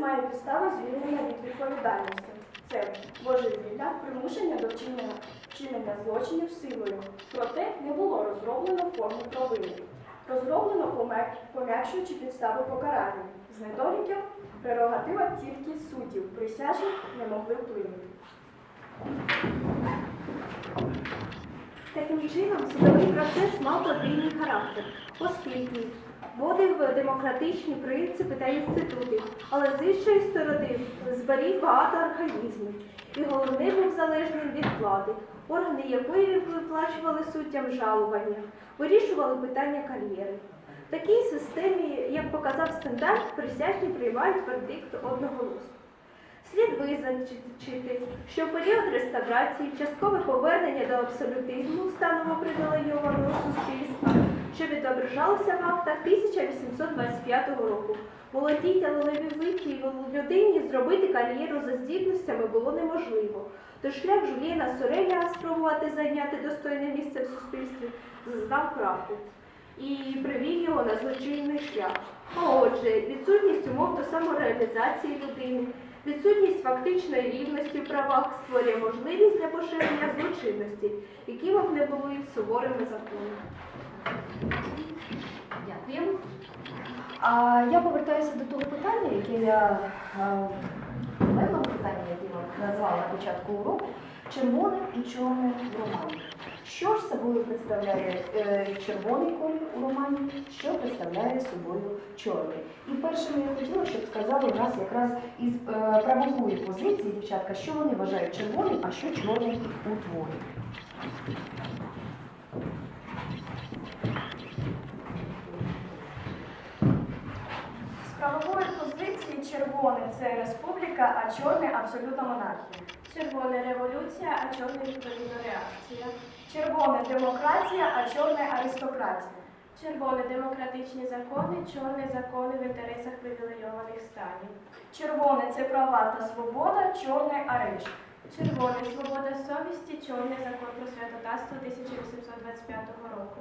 має підстави звільнення від відповідальності. Це божевілля, примушення до вчинення, вчинення злочинів силою. Проте не було розроблено форму провини. Розроблено пом'як- пом'якшуючи підстави покарання. З недоліків прерогатива тільки суддів, присяжні не могли вплинути. Таким чином, судовий процес мав подвійний характер, оскільки вводив демократичні принципи та інститути, але з іншої сторони зберіг багато архаїзмів. І головне був залежним від влади, органи якої виплачували суддям жалування, вирішували питання кар'єри. В такій системі, як показав стандарт, присяжні приймають вердикт одноголосно. Слід визначити, що в період реставрації часткове повернення до абсолютизму станом привілейованого суспільства, що відображалося в актах 1825 року. Молодій талановитій людині зробити кар'єру за здібностями було неможливо. Тож шлях Жулієна Сореля спробувати зайняти достойне місце в суспільстві зазнав краху і привів його на злочинний шлях. Отже, відсутність умов до самореалізації людини, відсутність фактичної рівності в правах створює можливість для поширення злочинності, які не були суворими законами. Дякую. А я повертаюся до того питання, яке я е, питання, яке я назвала на початку уроку, червоне і чорне в романі. Що ж собою представляє е, червоний колір у романі, що представляє собою чорний? І першим я хотіла, щоб сказали у нас якраз із е, правової позиції, дівчатка, що вони вважають червоним, а що чорним у творі. З правової позиції червоне це республіка, а чорне абсолютна монархія. Червоне революція, а чорне відповідна реакція. Червоне демократія, а чорне аристократія. Червоне демократичні закони, чорне закони в інтересах привілейованих станів. Червоне це права та свобода, чорне арешт. Червоне свобода совісті, чорний закон про святотатство 1825 року.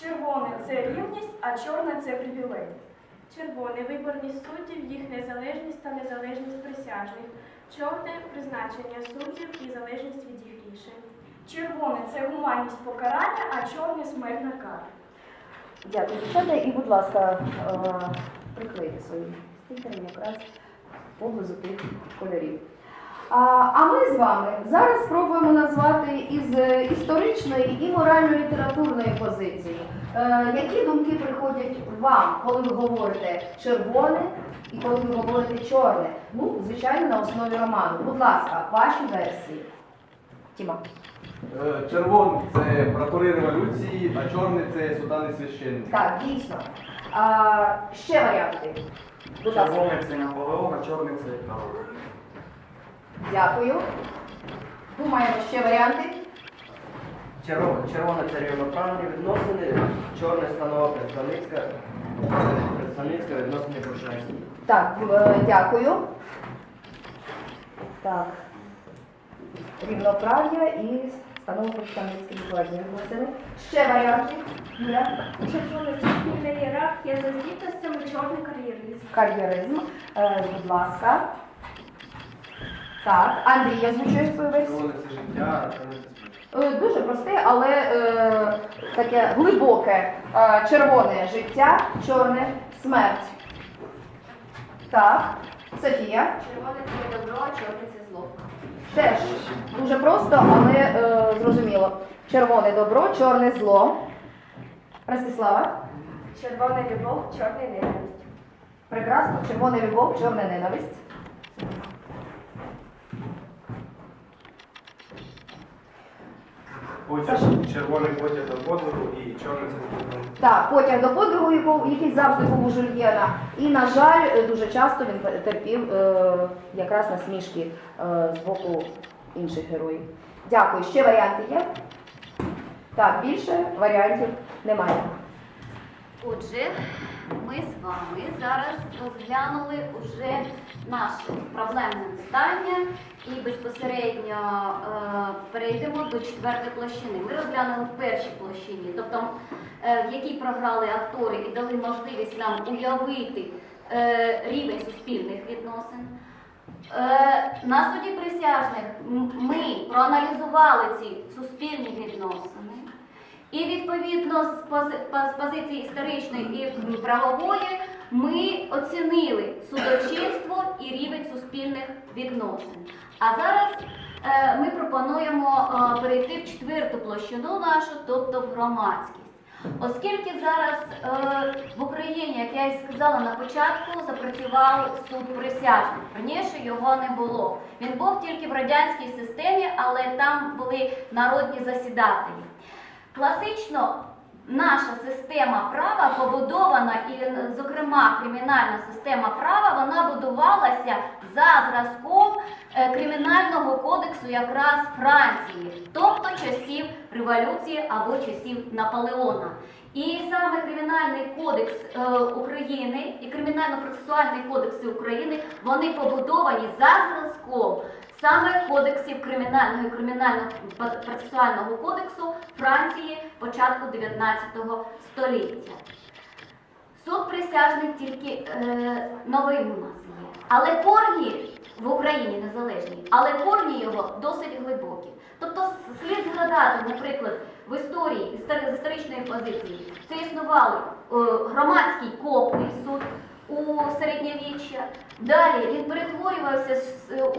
Червоне це рівність, а чорне це привілей. Червоне виборність суддів, їх незалежність та незалежність присяжних. Чорне призначення суддів і залежність від їх рішень. Червоне це гуманність покарання, а чорне смертна кара. Дякую, дівчата. І, будь ласка, е, приклейте свої стікери якраз поблизу тих кольорів. А, ми з вами зараз спробуємо назвати із е, історичної і морально-літературної позиції. Е, які думки приходять вам, коли ви говорите червоне і коли ви говорите чорне? Ну, звичайно, на основі роману. Будь ласка, ваші версії. Тіма. Е, Червоний це прапори революції, а чорний це султани священники. Так, дійсно. А, ще варіанти. Будь ласка. Червоний це Наполеон, а чорний це король. Дякую. Думаємо ще варіанти. Червоне, це рівноправні відносини, чорне станова представницька, представницька відносини буржуазії. Так, е, дякую. Так. Рівноправ'я і становлення представницьких складні відносини. Ще варіанти. Червоне це спільна ієрархія за здібностями, чорний кар'єризм. Кар'єризм. Е, будь ласка. Так, Андрій, озвучує свою версію. Червоне це життя, а чорне це Дуже просте, але е, таке глибоке. Е, червоне життя, чорне смерть. Так, Софія. Червоне це добро, а чорне це зло. Теж дуже просто, але е, зрозуміло. Червоне добро, чорне зло. Ростислава. Червона любов, чорний ненависть. Прекрасно. Червона любов, чорна ненависть. Потяг, червоний потяг до подвигу і чорний це. Так, потяг до подвигу, який завжди був у Жульєна. І, на жаль, е, дуже часто він терпів е, якраз насмішки е, з боку інших героїв. Дякую. Ще варіанти є? Так, більше варіантів немає. Отже, ми з вами зараз розглянули уже наше проблемне питання і безпосередньо е, перейдемо до четвертої площини. Ми розглянули в першій площині, тобто е, в якій програли актори і дали можливість нам уявити е, рівень суспільних відносин. Е, На суді присяжних ми проаналізували ці суспільні відносини. І відповідно з пози- позиції історичної і правової ми оцінили судочинство і рівень суспільних відносин. А зараз е, ми пропонуємо е, перейти в четверту площину нашу, тобто в громадськість. Оскільки зараз е, в Україні, як я і сказала на початку, запрацював суд присяжних. Раніше його не було. Він був тільки в радянській системі, але там були народні засідателі. Класично наша система права побудована, і, зокрема, кримінальна система права, вона будувалася за зразком е, кримінального кодексу якраз Франції, тобто часів революції або часів Наполеона. І саме Кримінальний кодекс е, України і Кримінально-процесуальний кодекси України вони побудовані за зразком саме кодексів кримінального і кримінально-процесуального кодексу Франції початку 19 століття. Суд присяжних тільки е, новим у нас є. Але корні в Україні незалежні, але корні його досить глибокі. Тобто слід згадати, наприклад, в історії з історичної позиції це існували е, громадський копний суд у середньовіччя. Далі він перетворювався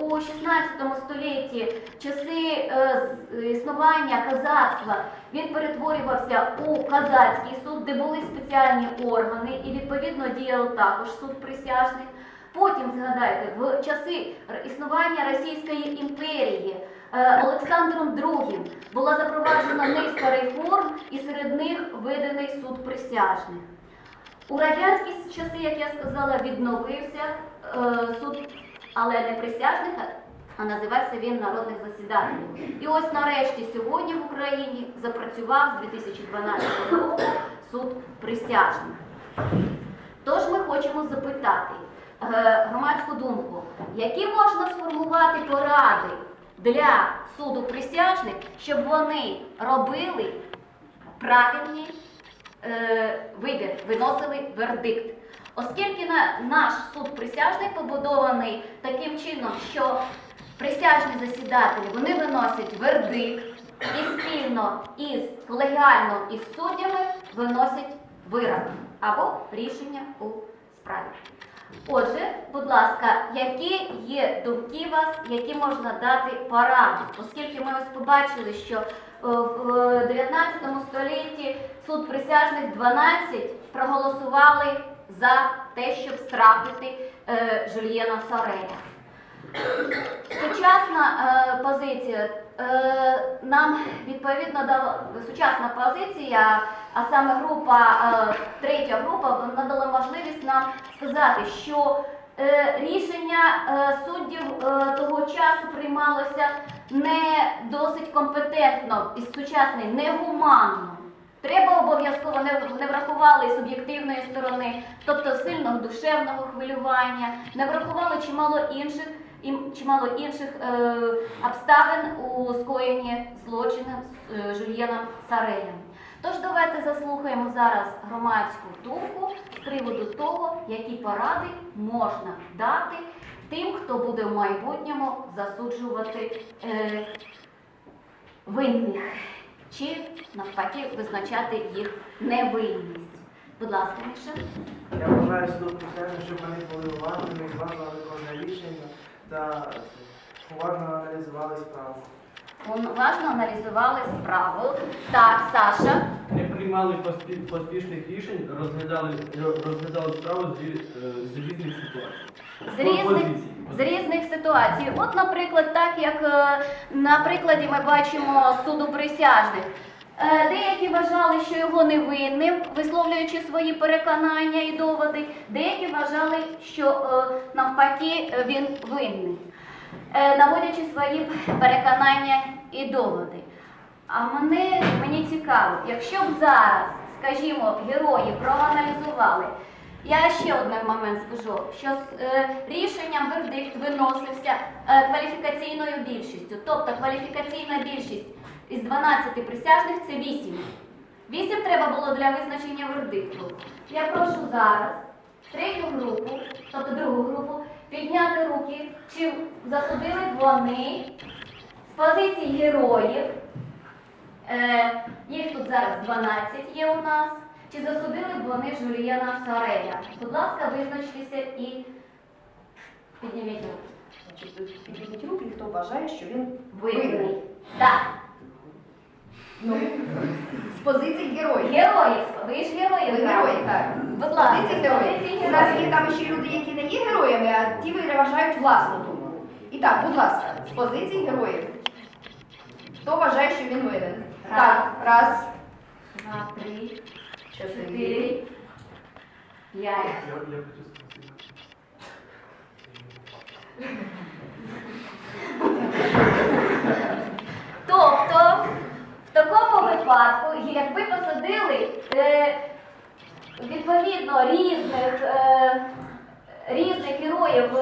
у 16 столітті часи е, існування казацтва. Він перетворювався у казацький суд, де були спеціальні органи, і відповідно діяв також суд присяжних. Потім згадайте, в часи існування Російської імперії е, Олександром II була запроваджена низка реформ, і серед них виданий суд присяжних. У радянські часи, як я сказала, відновився е, суд, але не присяжних, а- називався він народних засідателів. І ось нарешті сьогодні в Україні запрацював з 2012 року суд присяжних. Тож ми хочемо запитати е, громадську думку, які можна сформувати поради для суду присяжних, щоб вони робили правильні вибір, виносили вердикт. Оскільки на, наш суд присяжних побудований таким чином, що присяжні засідателі вони виносять вердикт і спільно із колегіально із суддями виносять вирок або рішення у справі. Отже, будь ласка, які є думки вас, які можна дати поради? Оскільки ми ось побачили, що е, в 19 столітті суд присяжних 12 проголосували за те, щоб страпити е, Жульєна Сарея. Сучасна е, позиція е, нам відповідно дала сучасна позиція, а саме група, е, третя група надала можливість нам сказати, що е, рішення е, суддів е, того часу приймалося не досить компетентно і сучасне, негуманно. Треба обов'язково не, врахували суб'єктивної сторони, тобто сильного душевного хвилювання, не врахували чимало інших чимало інших е, обставин у скоєнні злочину з е, Жульєном Сареєм. Тож давайте заслухаємо зараз громадську думку з приводу того, які поради можна дати тим, хто буде в майбутньому засуджувати е, винних чи навпаки визначати їх невинність. Будь ласка, Міша. Я вважаю суду присяжних, щоб вони були уважними, зважували кожне рішення та уважно аналізували справу. Уважно аналізували справу. Так, Саша. Не приймали поспі- поспішних рішень, розглядали, розглядали справу з, рі- е, з різних ситуацій. З різних, Позицій. З різних ситуацій. От, наприклад, так як е, на прикладі ми бачимо суду присяжних. Е, Деякі вважали, що його невинним, висловлюючи свої переконання і доводи. Деякі вважали, що е, навпаки він винний, наводячи свої переконання і доводи. А мене мені цікаво, якщо б зараз, скажімо, герої проаналізували, я ще один момент скажу, що з е, рішенням вердикт виносився е, кваліфікаційною більшістю. Тобто кваліфікаційна більшість із 12 присяжних це 8. 8 треба було для визначення вердикту. Я прошу зараз третю групу, тобто другу групу, підняти руки, чи засудили вони з позиції героїв. Е, їх тут зараз 12 є у нас. Чи засудили б вони Жуліяна Сарея? Будь ласка, визначтеся і підніміть руку. Значить, підніміть руки, хто вважає, що він Винний. Так. ну, з позиції героїв. Героїв. Ви ж герої. Ви герої, так. Будь ласка, Позиції героїв. позиції У нас є героїв. там ще люди, які не є героями, а ті виражають власну думку. І так, будь ласка, з позиції героїв. Хто вважає, що він винен? Раз. Так, раз, Два, три, чотири. п'ять. Тобто, в такому випадку, якби посадили е, відповідно різних, е, різних героїв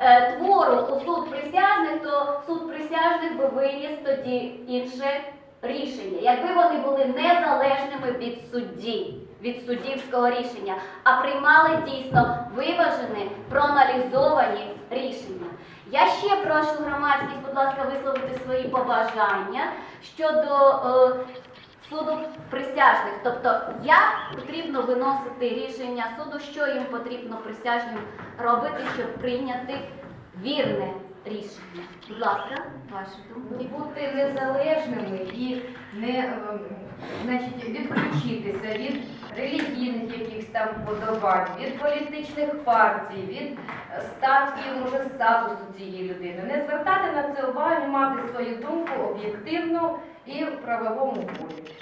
е, твору у суд присяжних, то суд присяжних би виніс тоді інше рішення, якби вони були незалежними від судді, від суддівського рішення, а приймали дійсно виважені, проаналізовані рішення. Я ще прошу громадськість, будь ласка, висловити свої побажання щодо е, суду присяжних. Тобто, як потрібно виносити рішення суду, що їм потрібно присяжним робити, щоб прийняти вірне рішення. Будь ласка, ваша думка. бути незалежними і не ем, значить, відключитися від релігійних якихось там подобань, від політичних партій, від е, статків, може, статусу цієї людини. Не звертати на це увагу, мати свою думку об'єктивну і в правовому полі.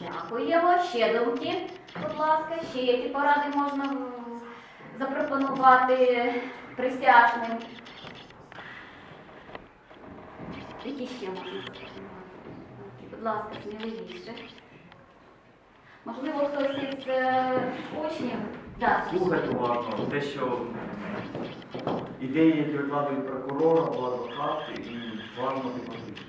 Дякуємо. Ще думки, будь ласка, ще які поради можна запропонувати присяжним? Які ще можна? Будь ласка, сміливіше. Можливо, хтось із е, учнів дасть. Слухайте уважно те, що ідеї, які викладають прокурора, або адвокат, і важно підтримати.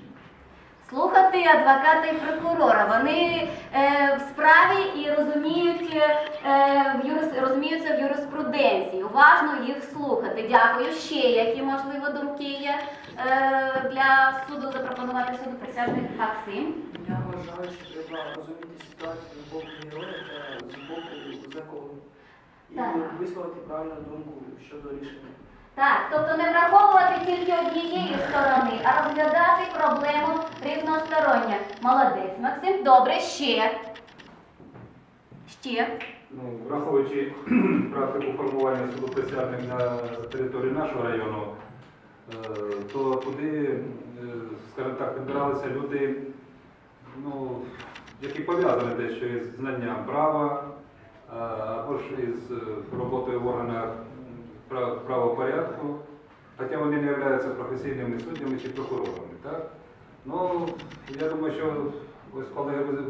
Слухати адвоката і прокурора. Вони е, в справі і розуміють, е, в юрис, розуміються в юриспруденції. Уважно їх слухати. Дякую. Ще які можливо думки є е, для суду запропонувати суду присяжних Максим. Я вважаю, що треба розуміти ситуацію з боку героя та з боку закону. І Так. висловити правильну думку щодо рішення. Так, тобто не враховувати тільки однієї сторони, а розглядати проблему різносторонньо. Молодець, Максим. Добре, ще. Ще. Ну, враховуючи практику формування суду присяжних на території нашого району, е, то туди, е, скажімо так, підбиралися люди, ну, які пов'язані дещо із знанням права, е, або ж із роботою в органах правопорядку, хоча вони не являються професійними суддями чи прокурорами. Так? Ну, я думаю, що ось колеги ви-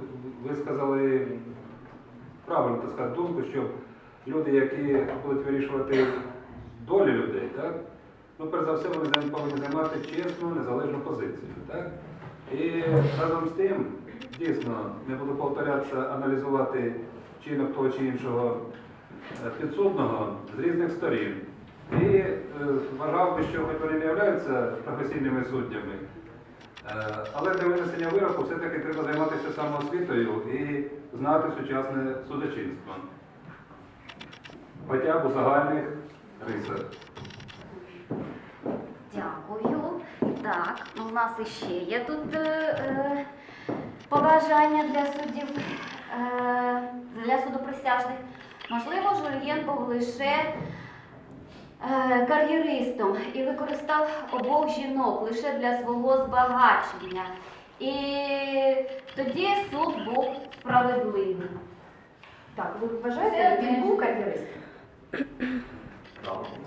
висказали правильно так сказати, думку, що люди, які будуть вирішувати долі людей, так, ну, перш за все, вони повинні займати чесну, незалежну позицію. Так? І разом з тим, дійсно, не буду повторятися, аналізувати вчинок того чи іншого е, підсудного з різних сторін. І е, вважав би, що хоч вони не являються професійними суддями, Е, Але для винесення вироку все-таки треба займатися самоосвітою і знати сучасне судочинство. Хоча б у загальних рисах. Дякую. Так, ну, у нас іще є тут е, е, побажання для суддів, е, для судоприсяжних. Можливо, Жульєн був лише кар'єристом і використав обох жінок лише для свого збагачення. І тоді суд був справедливим. Так, ви вважаєте, Це він був кар'єристом?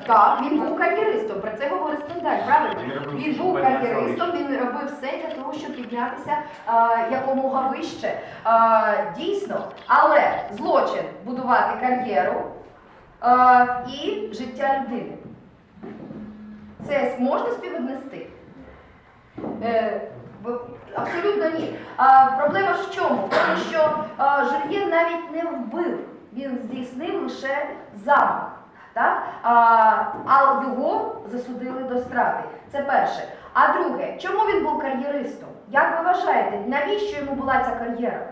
Так, він був кар'єристом, про це говорить стандарт, правильно? Він був кар'єристом, він робив все для того, щоб піднятися а, якомога вище. А, дійсно, але злочин будувати кар'єру і життя людини. Це можна співвіднести? Е, Абсолютно ні. А, проблема в чому? В тому, що а, Жульєн навіть не вбив Він здійснив лише замах. Так? А, а його засудили до страти. Це перше. А друге, чому він був кар'єристом? Як ви вважаєте, навіщо йому була ця кар'єра?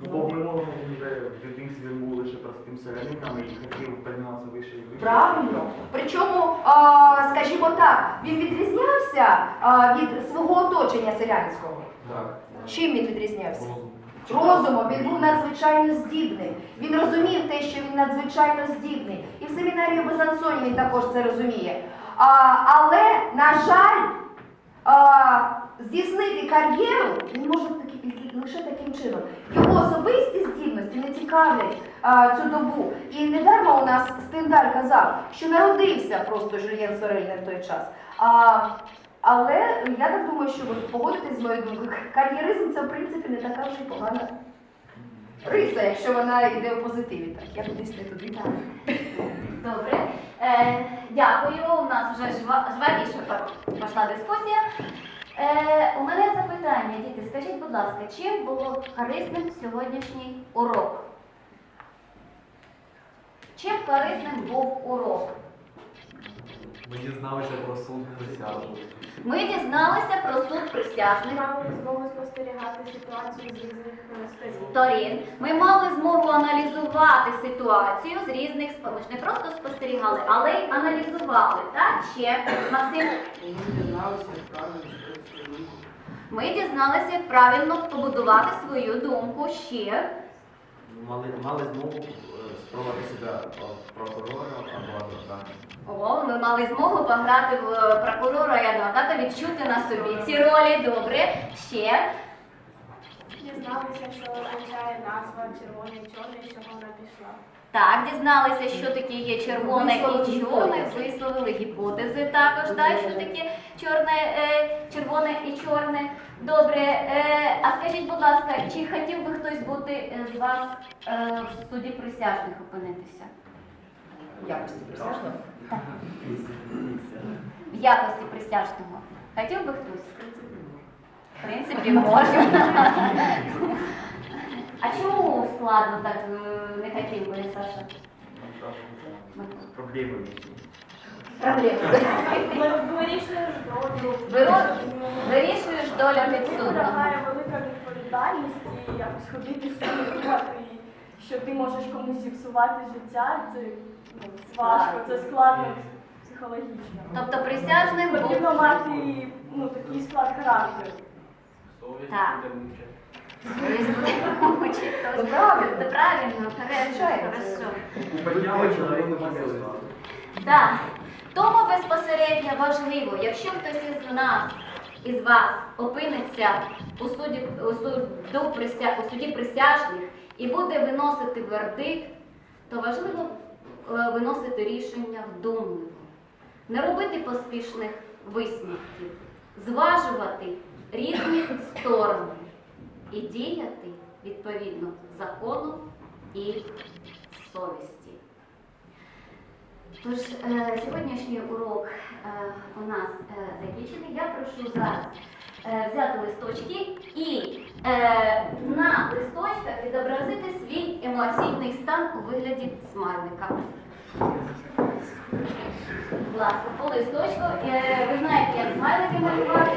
Бо ми можемо вже в дитинстві він був лише простим селянином і хотів підніматися вище і вище. Правильно. Причому, а, скажімо так, він відрізнявся а, від свого оточення селянського. Так. Чим він відрізнявся? Розумом він був надзвичайно здібним. Він розумів те, що він надзвичайно здібний. І в семінарії Безансоні він також це розуміє. А, але, на жаль, а, здійснити кар'єру він може таки, лише таким чином. Особисті здібності не цікавлять а, цю добу. І недарма у нас Стендаль казав, що народився просто Жюльєн Сорель не в той час. А, але я так думаю, що ви погодитесь з моєю думкою, кар'єризм це в принципі не така вже погана риса, якщо вона йде у позитиві. Так, я кудись не туди. Добре. Е, дякую. У нас вже жва, жвавіше пішла дискусія. Е, у мене запитання, діти, скажіть, будь ласка, чим було корисним сьогоднішній урок? Чим корисним був урок? Ми дізналися про суд присяжних. Ми дізналися про суд присяжних Мали змогу спостерігати ситуацію з різних е, сторін. сторін. Ми мали змогу аналізувати ситуацію з різних сторін. Ми ж не просто спостерігали, але й аналізували. Так? Ще Максим. Ми дізналися, як правильно. Ми дізналися, як правильно побудувати свою думку ще. Мали, мали змогу е, спробувати себе прокурора або адвоката. О, ми мали змогу пограти в е, прокурора і адвоката, відчути на собі ці ролі. Добре. Ще. Дізналися, що означає назва червоний чорний, з чого вона пішла. Так, дізналися, що таке є червоне і чорне, висловили гіпотези також, так, що таке чорне, е, червоне і чорне. Добре, е, а скажіть, будь ласка, чи хотів би хтось бути е, з вас е, в суді присяжних опинитися? В якості присяжного. В якості присяжного. Хотів би хтось? В принципі, можна. А чому складно так е, не хотів би, Саша? Проблеми. Проблеми. Вирішуєш долю. Виро- Вирішуєш долю підсудного. Вимагає велика відповідальність і якось ходити і що ти можеш комусь зіпсувати життя. Це ну, важко, це складно психологічно. Тобто присяжним був Потрібно мати ну, такий склад характеру. Так. Ну. Це правильно, хорошо. Так. Тому безпосередньо важливо, якщо хтось із нас, із вас опиниться у суді, у суду прися, у суді присяжних і буде виносити вердикт, то важливо е, виносити рішення вдумливо. Не робити поспішних висновків, зважувати різні сторони і діяти відповідно закону і совісті. Тож е, сьогоднішній урок е, у нас е, закінчений. Я прошу зараз взяти листочки і на листочках відобразити свій емоційний стан у вигляді смайлика. Будь ласка, по листочку. Ви знаєте, як смайлики малювати.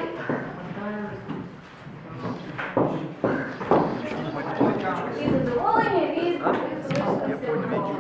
individual.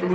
Це